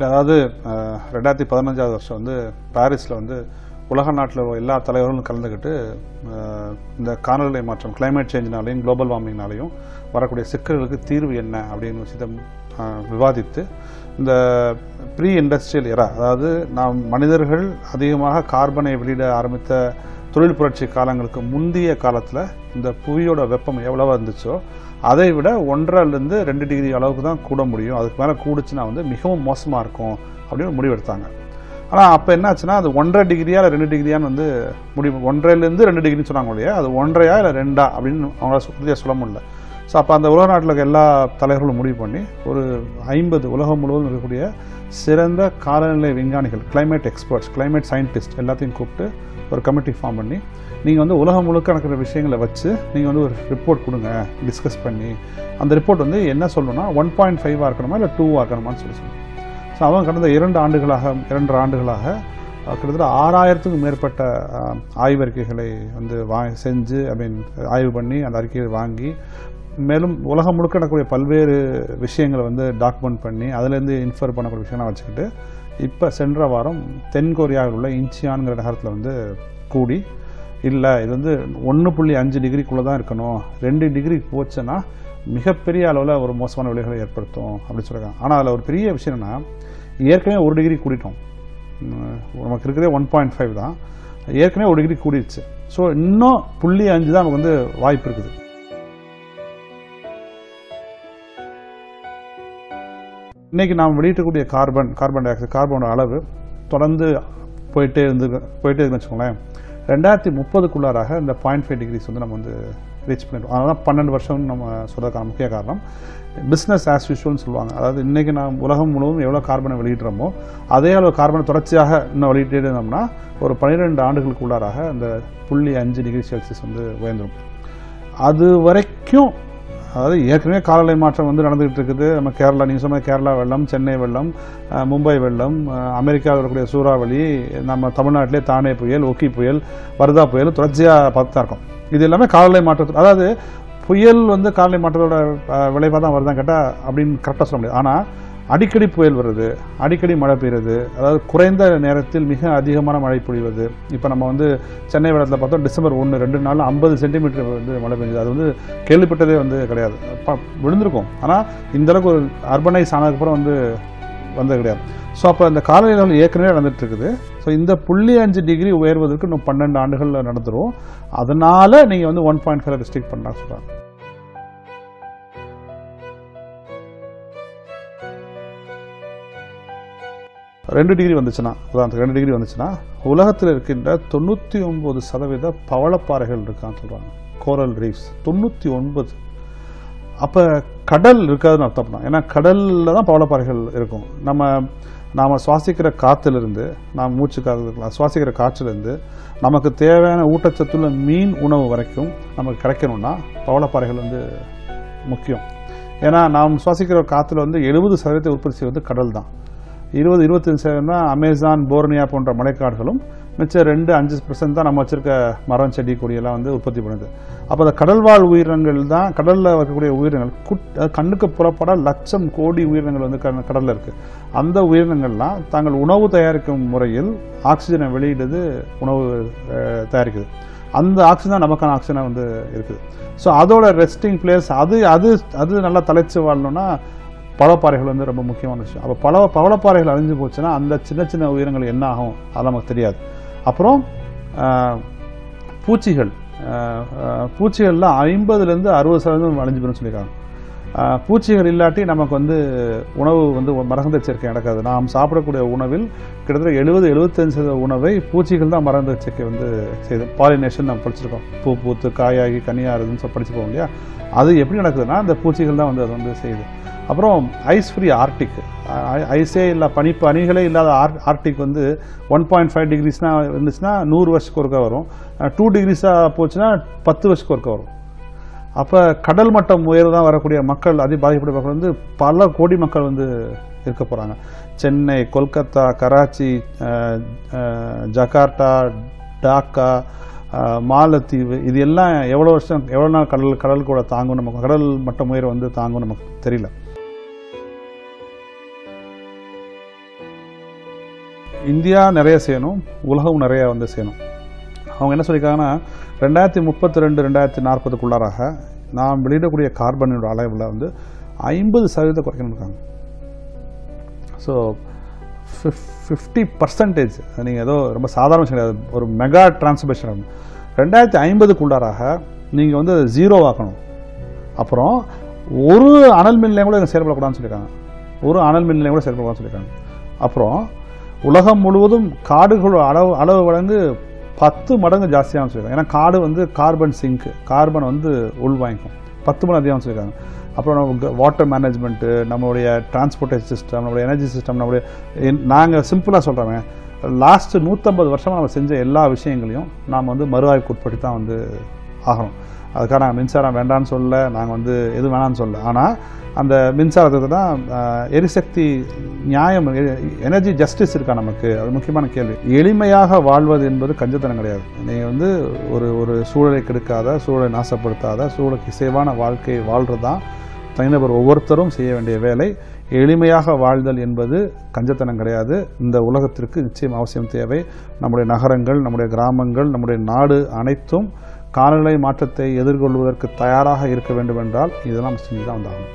அதாவது ரெண்டாயிரத்தி பதினஞ்சாவது வருஷம் வந்து பாரிஸில் வந்து உலக நாட்டில் எல்லா தலைவர்களும் கலந்துக்கிட்டு இந்த காலநிலை மாற்றம் கிளைமேட் சேஞ்சினாலையும் குளோபல் வார்மிங்னாலையும் வரக்கூடிய சிக்கல்களுக்கு தீர்வு என்ன அப்படின்னு விஷயத்தை விவாதித்து இந்த ப்ரீ இண்டஸ்ட்ரியல் எரா அதாவது நாம் மனிதர்கள் அதிகமாக கார்பனை வெளியிட ஆரம்பித்த தொழில் புரட்சி காலங்களுக்கு முந்தைய காலத்தில் இந்த புவியோட வெப்பம் எவ்வளவா இருந்துச்சோ அதை விட ஒன்றரைலேருந்து ரெண்டு டிகிரி அளவுக்கு தான் கூட முடியும். அதுக்கு மேலே கூடுச்சுன்னா வந்து மிகவும் மோசமாக இருக்கும் அப்படின்னு முடிவெடுத்தாங்க. ஆனால் அப்போ என்னாச்சுன்னா அது ஒன்றரை டிகிரியா இல்லை ரெண்டு டிகிரியான்னு வந்து முடிவு ஒன்றரைலேருந்து ரெண்டு டிகிரின்னு சொன்னாங்க இல்லையா? அது ஒன்றையா இல்லை ரெண்டா அப்படின்னு அவங்களால உறுதியாக சொல்ல முடியல. ஸோ அப்போ அந்த உலக நாட்டில் இருக்க எல்லா தலைவர்களும் முடிவு பண்ணி ஒரு ஐம்பது உலகம் முழுவதும் இருக்கக்கூடிய சிறந்த காலநிலை விஞ்ஞானிகள் கிளைமேட் எக்ஸ்பர்ட்ஸ் கிளைமேட் சயின்டிஸ்ட் எல்லாத்தையும் கூப்பிட்டு ஒரு கமிட்டி ஃபார்ம் பண்ணி நீங்கள் வந்து உலகம் முழுக்க நடக்கிற விஷயங்களை வச்சு நீங்கள் வந்து ஒரு ரிப்போர்ட் கொடுங்க டிஸ்கஸ் பண்ணி அந்த ரிப்போர்ட் வந்து என்ன சொல்லணும்னா ஒன் பாயிண்ட் ஃபைவாக இருக்கணுமா இல்லை டூவாக இருக்கணுமான்னு சொல்லி சொல்லணும். ஸோ அவங்க கடந்த இரண்டு ஆண்டுகளாக இரண்டு ஆண்டுகளாக கிட்டத்தட்ட ஆறாயிரத்துக்கும் மேற்பட்ட ஆய்வறிக்கைகளை வந்து வா செஞ்சு ஐ மீன் ஆய்வு பண்ணி அந்த அறிக்கையை வாங்கி மேலும் உலகம் முழுக்க நடக்கக்கூடிய பல்வேறு விஷயங்களை வந்து டாக்குமெண்ட் பண்ணி அதுலேருந்து இன்ஃபர் பண்ணக்கூடிய விஷயம்லாம் வச்சுக்கிட்டு இப்போ சென்ற வாரம் தென் கொரியாவில் உள்ள இன்ச்சியான்கிற நகரத்தில் வந்து கூடி இல்லை இது வந்து ஒன்று புள்ளி அஞ்சு டிகிரிக்குள்ளே தான் இருக்கணும். ரெண்டு டிகிரி போச்சுன்னா மிகப்பெரிய அளவில் ஒரு மோசமான விளைவுகளை ஏற்படுத்தும் அப்படின்னு சொல்லியிருக்காங்க ஆனால் அதில் ஒரு பெரிய விஷயம் என்னென்னா ஏற்கனவே ஒரு டிகிரி கூடிட்டோம். நமக்கு இருக்கிறதே ஒன் பாயிண்ட் ஃபைவ் தான். ஏற்கனவே ஒரு டிகிரி கூடிடுச்சு ஸோ இன்னும் புள்ளி அஞ்சு தான் நமக்கு வந்து வாய்ப்பு இருக்குது. இன்னைக்கு நாம் வெளியிட்டக்கூடிய கார்பன் கார்பன் டை ஆக்சைடு கார்பனோட அளவு தொடர்ந்து போயிட்டே இருந்து போயிட்டே இருக்குன்னு வச்சுக்கோங்களேன். ரெண்டாயிரத்தி முப்பதுக்குள்ளாராக இந்த பாயிண்ட் ஃபைவ் டிகிரிஸ் வந்து நம்ம வந்து ரீச் பண்ணிடுவோம் அதனால பன்னெண்டு வருஷம் நம்ம சொல்கிறதுக்கான முக்கிய காரணம். பிஸ்னஸ் ஆஸ் யூஷுவல்னு சொல்லுவாங்க. அதாவது இன்றைக்கி நாம் உலகம் முழுவதும் எவ்வளோ கார்பனை வெளியிடுறோமோ அதே அளவு கார்பனை தொடர்ச்சியாக இன்னும் வெளியிட்டே இருந்தோம்னா ஒரு பன்னிரெண்டு ஆண்டுகளுக்குள்ளாராக அந்த புள்ளி அஞ்சு டிகிரி செல்சியஸ் வந்து உயர்ந்துடும் அது வரைக்கும் அதாவது ஏற்கனவே காலநிலை மாற்றம் வந்து நடந்துகிட்டு இருக்குது. நம்ம கேரளா நீங்கள் சொன்ன கேரளா வெள்ளம் சென்னை வெள்ளம் மும்பை வெள்ளம் அமெரிக்காவில் இருக்கக்கூடிய சூறாவளி நம்ம தமிழ்நாட்டிலே தானே புயல் ஒக்கி புயல் வர்தா புயல் தொடர்ச்சியாக பார்த்து தான் இருக்கும். இது எல்லாமே காலநிலை மாற்றத்து அதாவது புயல் வந்து காலநிலை மாற்றத்தோட விளைவாக தான் வருதான் கேட்டால் அப்படின்னு கரெக்டாக சொல்ல முடியாது. ஆனால் அடிக்கடி புயல் வருது அடிக்கடி மழை பெய்யுறது அதாவது குறைந்த நேரத்தில் மிக அதிகமான மழை பொழிவது. இப்போ நம்ம வந்து சென்னை வெள்ளத்தில் பார்த்தோம் டிசம்பர் ஒன்று ரெண்டு நாள் ஐம்பது சென்டிமீட்டர் வந்து மழை பெஞ்சது. அது வந்து கேள்விப்பட்டதே வந்து கிடையாது. விழுந்திருக்கும். ஆனால் இந்த அளவுக்கு ஒரு அர்பனைஸ் ஆனதுக்கப்புறம் வந்து வந்தது கிடையாது. ஸோ அப்போ அந்த காலநிலை ஏற்கனவே நடந்துட்டு இருக்குது ஸோ இந்த புள்ளி அஞ்சு டிகிரி உயர்வதற்கு இன்னும் பன்னெண்டு ஆண்டுகளில் நடந்துடும் அதனால் நீங்கள் வந்து ஒன் பாயிண்ட் ஃபைவ் ரெஸ்ட்ரிக்ட் பண்ணலாம் சொல்கிறாங்க ரெண்டு டிகிரி வந்துச்சுன்னா உதாரணத்துக்கு ரெண்டு டிகிரி வந்துச்சுன்னா உலகத்தில் இருக்கின்ற தொண்ணூற்றி ஒன்பது சதவீத பவளப்பாறைகள் இருக்கான்னு சொல்கிறாங்க கோரல் ரீஃப்ஸ் தொண்ணூற்றி ஒன்பது. அப்போ கடல் இருக்காதுன்னு அர்த்தம் தான் ஏன்னா கடலில் தான் பவளப்பாறைகள் இருக்கும். நம்ம நாம் சுவாசிக்கிற காற்றுலேருந்து நாம் மூச்சு காற்று சுவாசிக்கிற காற்றுலேருந்து நமக்கு தேவையான ஊட்டச்சத்துள்ள மீன் உணவு வரைக்கும் நமக்கு கிடைக்கணும்னா பவளப்பாறைகள் வந்து முக்கியம். ஏன்னா நாம் சுவாசிக்கிற காற்றுல வந்து எழுபது சதவீதத்தை உற்பத்தி செய்வது கடல் தான் இருபது இருபத்தஞ்சு சதவீதம் தான் அமேசான் போர்னியா போன்ற மலைக்காடுகளும் மிச்சம் ரெண்டு அஞ்சு பர்சன்ட் தான் நம்ம வச்சிருக்க மரம் செடி கொடியெல்லாம் வந்து உற்பத்தி பண்ணுது. அப்போ அந்த கடல்வாழ் உயிரினங்கள் தான் கடலில் இருக்கக்கூடிய உயிரினங்கள் குட் கண்ணுக்கு புறப்பட லட்சம் கோடி உயிரினங்கள் வந்து கடலில் இருக்குது அந்த உயிரினங்கள்லாம் தாங்கள் உணவு தயாரிக்கும் முறையில் ஆக்சிஜனை வெளியிடுது உணவு தயாரிக்குது. அந்த ஆக்சிஜன் தான் நமக்கான ஆக்சிஜனாக வந்து இருக்குது. ஸோ அதோட ரெஸ்டிங் பிளேஸ் அது அது அது நல்லா தலைச்சு வாழணும்னா பவளப்பாறைகள் வந்து ரொம்ப முக்கியமான விஷயம். அப்போ பல பவளப்பாறைகள் அழிஞ்சு போச்சுன்னா அந்த சின்ன சின்ன உயிரினங்கள் என்ன ஆகும்? அது நமக்கு தெரியாது. அப்புறம் ஆஹ், பூச்சிகள். ஆஹ், ஐம்பதுலேருந்து அறுபது சதவீதம் அழிஞ்சு போயிடும் சொல்லியிருக்காங்க. பூச்சிகள் இல்லாட்டி நமக்கு வந்து உணவு வந்து மரகந்த சேர்க்கை நடக்காது நாம் சாப்பிடக்கூடிய உணவில் கிட்டத்தட்ட எழுபது எழுபத்தஞ்சு சதவீத உணவை பூச்சிகள் தான் மரகந்த சேர்க்கை வந்து செய்து பாலினேஷன் நம்ம படிச்சிருக்கோம். பூ பூத்து காயாகி கனியாருதுன்னு சொல்லி படிச்சுப்போம் இல்லையா? அது எப்படி நடக்குதுன்னா அந்த பூச்சிகள் தான் வந்து அது வந்து செய்யுது. அப்புறம் ஐஸ் ஃப்ரீ ஆர்டிக் ஐஸே இல்லை பனி பனிகளே இல்லாத ஆர் ஆர்டிக் வந்து ஒன் பாயிண்ட் ஃபைவ் டிகிரிஸ்னால் இருந்துச்சுன்னா நூறு வருஷத்துக்கு ஒருக்கா வரும். டூ டிகிரிஸாக போச்சுன்னா பத்து வருஷத்துக்கு ஒருக்கா வரும். அப்போ கடல் மட்டம் உயர்வு தான் வரக்கூடிய மக்கள் அதிக பாதிக்கப்பட்ட மக்கள் வந்து பல கோடி மக்கள் வந்து இருக்க போகிறாங்க சென்னை கொல்கத்தா கராச்சி ஜகார்டா டாக்கா மாலத்தீவு இது எல்லாம் எவ்வளோ வருஷம் எவ்வளோ நாள் கடல் கடல் கூட தாங்கும் நமக்கு கடல் மட்டம் உயர வந்து தாங்கும் நமக்கு தெரியல. இந்தியா நிறைய செய்யணும் உலகம் நிறைய வந்து செய்யணும். அவங்க என்ன சொல்லியிருக்காங்கன்னா ரெண்டாயிரத்தி முப்பத்தி ரெண்டு ரெண்டாயிரத்தி நாற்பதுக்குள்ளாராக நாம் வெளியிடக்கூடிய கார்பனோட அளவில் வந்து ஐம்பது சதவீதம் குறைக்கணுன்றாங்க இருக்காங்க. ஸோ ஃபிஃப்டி பர்சன்டேஜ் நீங்கள் ஏதோ ரொம்ப சாதாரண விஷயம் கிடையாது ஒரு மெகா டிரான்ஸ்மிஷன் ரெண்டாயிரத்தி ஐம்பதுக்குள்ளாராக நீங்கள் வந்து ஜீரோ ஆக்கணும். அப்புறம் ஒரு அனல் மின் நிலையம் கூட இங்கே செயல்படக்கூடாதுன்னு சொல்லியிருக்காங்க. ஒரு அனல் மின் நிலையம் கூட செயல்படக்கூடாதுன்னு சொல்லியிருக்காங்க. அப்புறம் உலகம் முழுவதும் காடுகள் அளவு அளவு வழங்கு பத்து மடங்கு ஜாஸ்தியாக சொல்லியிருக்காங்க. ஏன்னா காடு வந்து கார்பன் சிங்க் கார்பன் வந்து உள்வாங்கிக்கும் பத்து மடங்கு அதிகமாக சொல்லியிருக்காங்க. அப்புறம் நம்ம வாட்டர் மேனேஜ்மெண்ட்டு நம்மளுடைய டிரான்ஸ்போர்ட்டேஷன் சிஸ்டம் நம்மளுடைய எனர்ஜி சிஸ்டம் நம்மளுடைய நாங்கள் சிம்பிளாக சொல்கிறோமே லாஸ்ட்டு நூற்றம்பது வருஷமாக நம்ம செஞ்ச எல்லா விஷயங்களையும் நாம் வந்து மறு ஆய்வுக்கு உட்பட்டு தான் வந்து ஆகணும். அதுக்காக நாங்கள் மின்சாரம் வேண்டாம்னு சொல்ல நாங்கள் வந்து எது வேணாம்னு சொல்ல ஆனால் அந்த மின்சாரத்துக்கு தான் எரிசக்தி நியாயம் எனர்ஜி ஜஸ்டிஸ் இருக்கா நமக்கு? அது முக்கியமான கேள்வி. எளிமையாக வாழ்வது என்பது கஞ்சத்தனம் கிடையாது. நீங்கள் வந்து ஒரு ஒரு சூழலை கெடுக்காத சூழலை நாசப்படுத்தாத சூழலுக்கு இசைவான வாழ்க்கையை வாழ்கிறது தான் தனிநபர் ஒவ்வொருத்தரும் செய்ய வேண்டிய வேலை. எளிமையாக வாழ்தல் என்பது கஞ்சத்தனம் கிடையாது. இந்த உலகத்திற்கு நிச்சயம் அவசியம் தேவை. நம்முடைய நகரங்கள் நம்முடைய கிராமங்கள் நம்முடைய நாடு அனைத்தும் காலநிலை மாற்றத்தை எதிர்கொள்வதற்கு தயாராக இருக்க வேண்டும் என்றால் இதெல்லாம் செஞ்சு தான் வந்தாகணும்